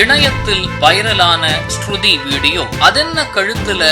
இணையத்தில் வைரலான ஸ்ருதி வீடியோ. அதென்ன கழுத்துல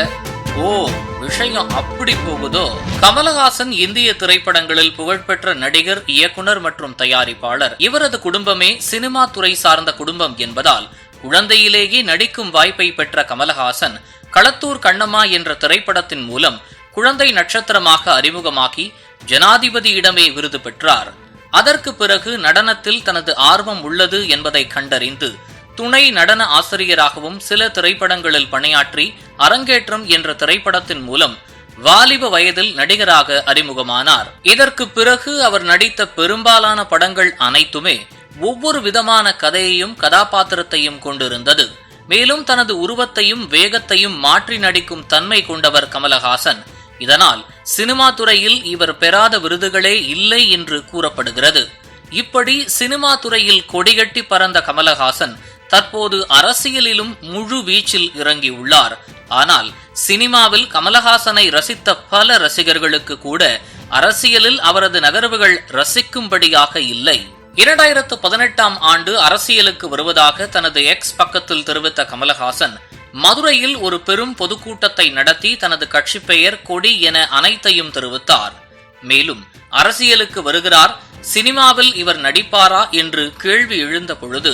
ஓ விஷயம் அப்படி போகுதோ? கமலஹாசன் இந்திய திரைப்படங்களில் புகழ்பெற்ற நடிகர் இயக்குனர் மற்றும் தயாரிப்பாளர். இவரது குடும்பமே சினிமா துறை சார்ந்த குடும்பம் என்பதால் குழந்தையிலேயே நடிக்கும் வாய்ப்பை பெற்ற கமலஹாசன் களத்தூர் கண்ணம்மா என்ற திரைப்படத்தின் மூலம் குழந்தை நட்சத்திரமாக அறிமுகமாக்கி ஜனாதிபதியிடமே விருது பெற்றார். அதற்கு பிறகு நடனத்தில் தனது ஆர்வம் உள்ளது என்பதை கண்டறிந்து துணை நடன ஆசிரியராகவும் சில திரைப்படங்களில் பணியாற்றி அரங்கேற்றம் என்ற திரைப்படத்தின் மூலம் வாலிப வயதில் நடிகராக அறிமுகமானார். இதற்கு பிறகு அவர் நடித்த பெரும்பாலான படங்கள் அனைத்துமே ஒவ்வொரு விதமான கதையையும் கதாபாத்திரத்தையும் கொண்டிருந்தது. மேலும் தனது உருவத்தையும் வேகத்தையும் மாற்றி நடிக்கும் தன்மை கொண்டவர் கமலஹாசன். இதனால் சினிமா துறையில் இவர் பெறாத விருதுகளே இல்லை என்று கூறப்படுகிறது. இப்படி சினிமா துறையில் கொடிகட்டி பறந்த கமலஹாசன் தற்போது அரசியலிலும் முழு வீச்சில் இறங்கியுள்ளார் ஆனால் சினிமாவில் கமலஹாசனை ரசித்த பல ரசிகர்களுக்கு கூட அரசியலில் அவரது நகர்வுகள் ரசிக்கும்படியாக இல்லை. இரண்டாயிரத்து பதினெட்டாம் ஆண்டு அரசியலுக்கு வருவதாக தனது எக்ஸ் பக்கத்தில் தெரிவித்த கமலஹாசன் மதுரையில் ஒரு பெரும் பொதுக்கூட்டத்தை நடத்தி தனது கட்சி பெயர் கொடி என அனைத்தையும் தெரிவித்தார். மேலும் அரசியலுக்கு வருகிறார் சினிமாவில் இவர் நடிப்பாரா என்று கேள்வி எழுந்த பொழுது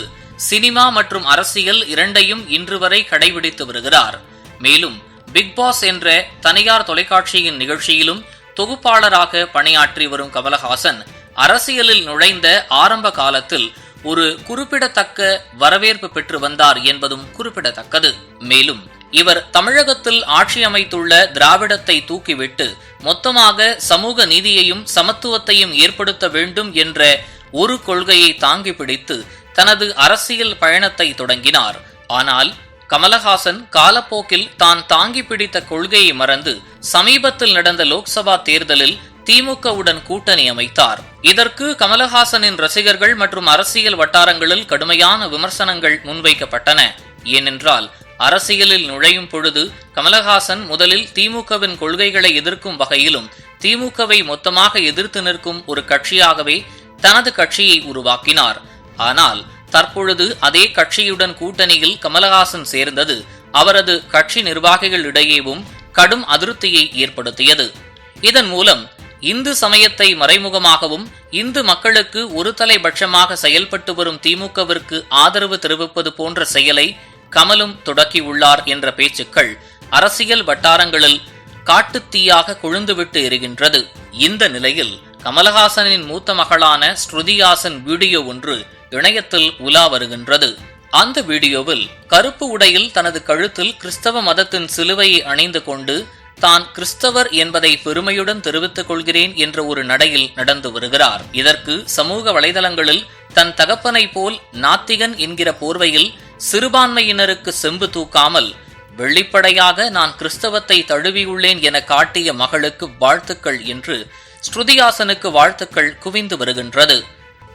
சினிமா மற்றும் அரசியல் இரண்டையும் இன்று வரை கடைபிடித்து வருகிறார். மேலும் பிக் பாஸ் என்ற தனியார் தொலைக்காட்சியின் நிகழ்ச்சியிலும் தொகுப்பாளராக பணியாற்றி வரும் கமலஹாசன் அரசியலில் நுழைந்த ஆரம்ப காலத்தில் ஒரு குறிப்பிடத்தக்க வரவேற்பு பெற்று வந்தார் என்பதும் குறிப்பிடத்தக்கது. மேலும் இவர் தமிழகத்தில் ஆட்சி அமைத்துள்ள திராவிடத்தை தூக்கிவிட்டு மொத்தமாக சமூக நீதியையும் சமத்துவத்தையும் ஏற்படுத்த வேண்டும் என்ற ஒரு கொள்கையை தாங்கி பிடித்து தனது அரசியல் பயணத்தை தொடங்கினார். ஆனால் கமலஹாசன் காலப்போக்கில் தான் தாங்கி பிடித்த கொள்கையை மறந்து சமீபத்தில் நடந்த லோக்சபா தேர்தலில் திமுகவுடன் கூட்டணி அமைத்தார். இதற்கு கமலஹாசனின் ரசிகர்கள் மற்றும் அரசியல் வட்டாரங்களில் கடுமையான விமர்சனங்கள் முன்வைக்கப்பட்டன. ஏனென்றால் அரசியலில் நுழையும் பொழுது கமலஹாசன் முதலில் திமுகவின் கொள்கைகளை எதிர்க்கும் வகையிலும் திமுகவை மொத்தமாக எதிர்த்து நிற்கும் ஒரு கட்சியாகவே தனது கட்சியை உருவாக்கினார். ஆனால் தற்பொழுது அதே கட்சியுடன் கூட்டணியில் கமலஹாசன் சேர்ந்தது அவரது கட்சி நிர்வாகிகளிடையேவும் கடும் அதிருப்தியை ஏற்படுத்தியது. இதன் மூலம் இந்து சமயத்தை மறைமுகமாகவும் இந்து மக்களுக்கு ஒரு தலைபட்சமாக செயல்பட்டு வரும் திமுகவிற்கு ஆதரவு தெரிவிப்பது போன்ற செயலை கமலும் தொடக்கியுள்ளார் என்ற பேச்சுக்கள் அரசியல் வட்டாரங்களில் காட்டுத்தீயாக கொழுந்துவிட்டு எரிகின்றது. இந்த நிலையில் கமலஹாசனின் மூத்த மகளான ஸ்ருதிஹாசன் வீடியோ ஒன்று இணையத்தில் உலா வருகின்றது. அந்த வீடியோவில் கருப்பு உடையில் தனது கழுத்தில் கிறிஸ்தவ மதத்தின் சிலுவையை அணிந்து கொண்டு தான் கிறிஸ்தவர் என்பதை பெருமையுடன் தெரிவித்துக் கொள்கிறேன் என்ற ஒரு நடையில் நடந்து வருகிறார். இதற்கு சமூக வலைதளங்களில் தன் தகப்பனை போல் நாத்திகன் என்கிற போர்வையில் சிறுபான்மையினருக்கு செம்பு தூக்காமல் வெளிப்படையாக நான் கிறிஸ்தவத்தை தழுவியுள்ளேன் என காட்டிய மகளுக்கு வாழ்த்துக்கள் என்று ஸ்ருதிஹாசனுக்கு வாழ்த்துக்கள் குவிந்து வருகின்றது.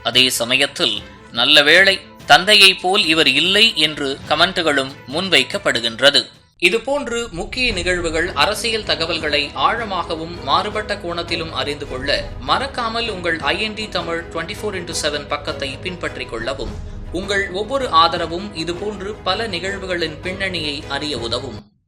அதே சமயத்தில் நல்ல வேளை தந்தையை போல் இவர் இல்லை என்று கமெண்ட்டுகளும் முன்வைக்கப்படுகின்றது. இதுபோன்று முக்கிய நிகழ்வுகள் அரசியல் தகவல்களை ஆழமாகவும் மாறுபட்ட கோணத்திலும் அறிந்து கொள்ள மறக்காமல் உங்கள் INT Tamil twenty four into seven பக்கத்தை பின்பற்றிக் கொள்ளவும். உங்கள் ஒவ்வொரு ஆதரவும் இதுபோன்று பல நிகழ்வுகளின் பின்னணியை அறிய உதவும்.